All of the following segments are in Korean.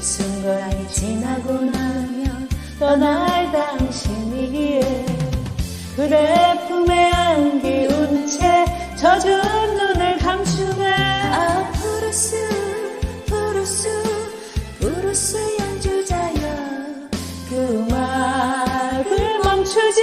순간이 지나고 나면 떠날 당신이기에 그대 품에 안기운 채 젖은 눈을 감추네. 아 푸르스 푸르스 푸르스 연주자여. 그 음악을 멈추지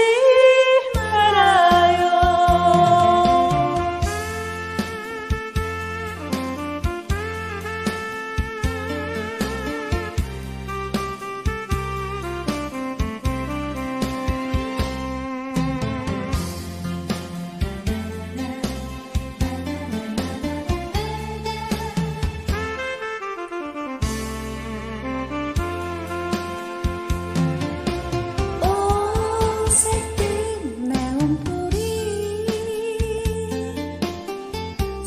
갈색빛 네온불이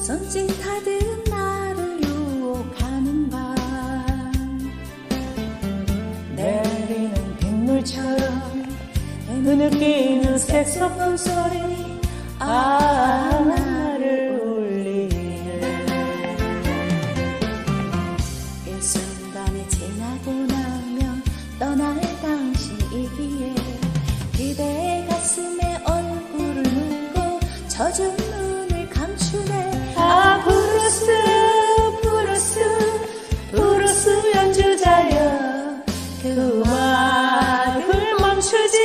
손짓하듯 나를 유혹하는 밤 내리는 빗물처럼 눈을 끼는 색소폰 소리 아 나를 울리네 그말 을 멈추지